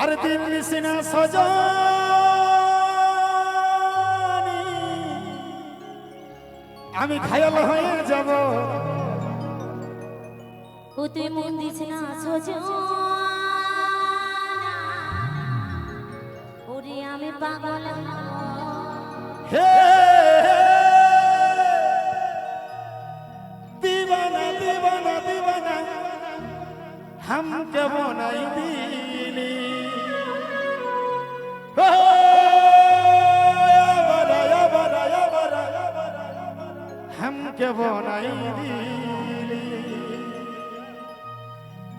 আর দিন সিনা সজানি। আমি খায়াল হয়ে যাব। ওতে তুই মন দিস ওরে আমি পাগল। হে দিবানা দিবানা দিবানা। হাম কেমন দিলি। হামকে বনাই দিলি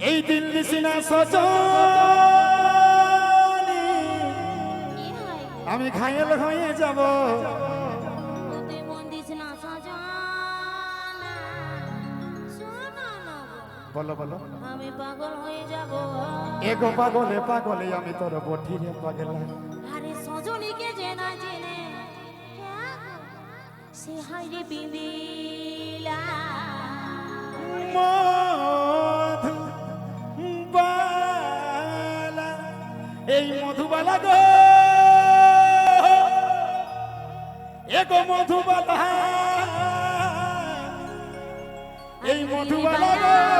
এই দিন দিছিনা সজনি আমি ঘায়ল হয়ে যাব বলো বলো। আমি পাগল হয়ে যাব। এগো পাগলে পাগলে আমি তোর বঠিরে পাগলা। আরে সজনীকে জেনা জেনে সে হাইরে বিবিলা। মধু বালা এই মধুবালা গো। এগো মধুবালা এই মধুবালা গো।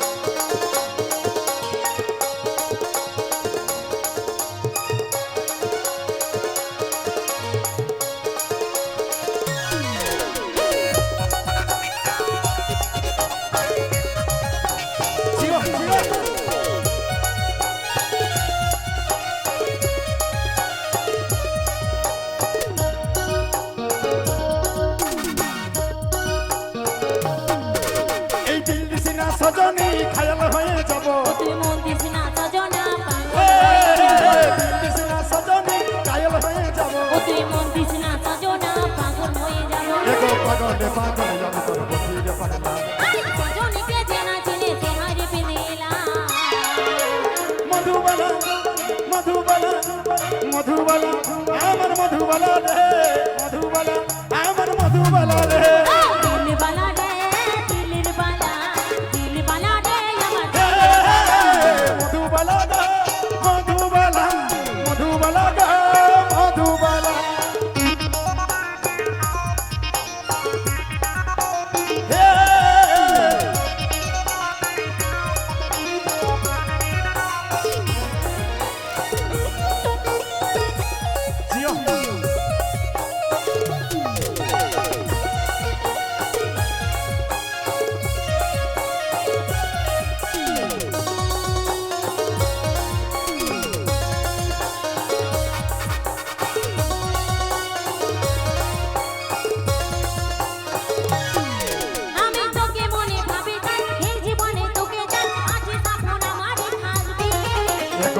সজনি খায়াল হয়ে যাব। তুই মন দিস না সজনা সজনি খায়াল হয়ে যাব। তুই মন দিস না সজনা পাগল হয়ে যাব। এগো পাগলে পাগলে আমি তোর বঠিরে পাগলা। সজনীকে জেনা জেনে সে হাইরে মধুবালা মধুবালা মধুবালা আমার মধুবালা রে।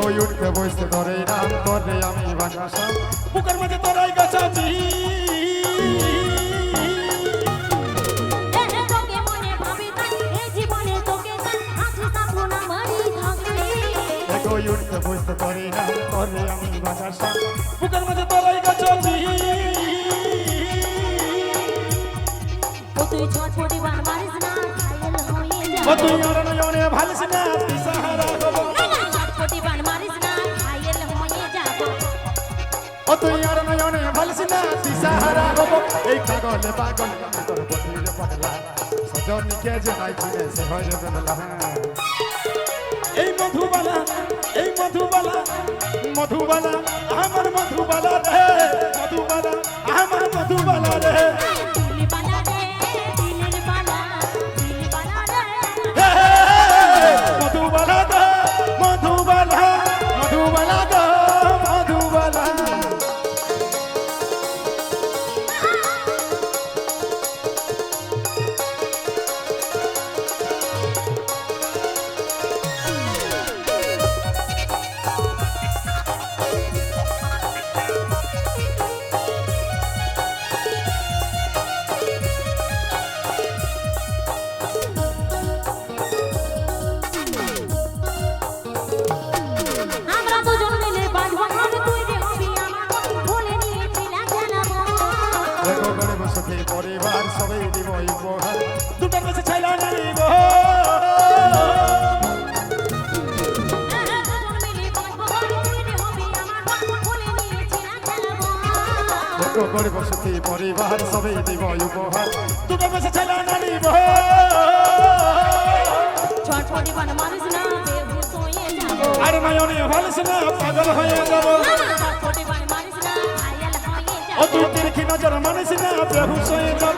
এগো উঠতে বসতে ধরে নাম করে আমি বুকের মাঝে তোরাই গাছাছি তাই উঠতে বসতে ধরে নাম করে আমি বাসাসা বুকের মাঝে তোরাই গাছাছি তুই না ঘায়েল হয়ে ও যাব তুই আর ভালিস না দিশাহারা হব ও তুই আর নয়নে ভালিস না, দিশাহারা হব। এই পাগলে পাগলে তোর বধিরে পাগলা। সজনীকে যে নাই চিনে সে হয় রে এই মধুবালা এই মধুবালা মধুবালা, আমার মধুবালা রে। পরিবার সবাই দিব উপহার। দুটার কাছে ছাইলা না খেলব গরিব সুখী পরিবার সবাই দিব উপহার। দুটার কাছে ছাইলা না মানুষ আর মায়নে ভালস না পাগল হয়ে যাব। হয়ে কি নজর মানুষ না? বেহুশ হয়ে যাব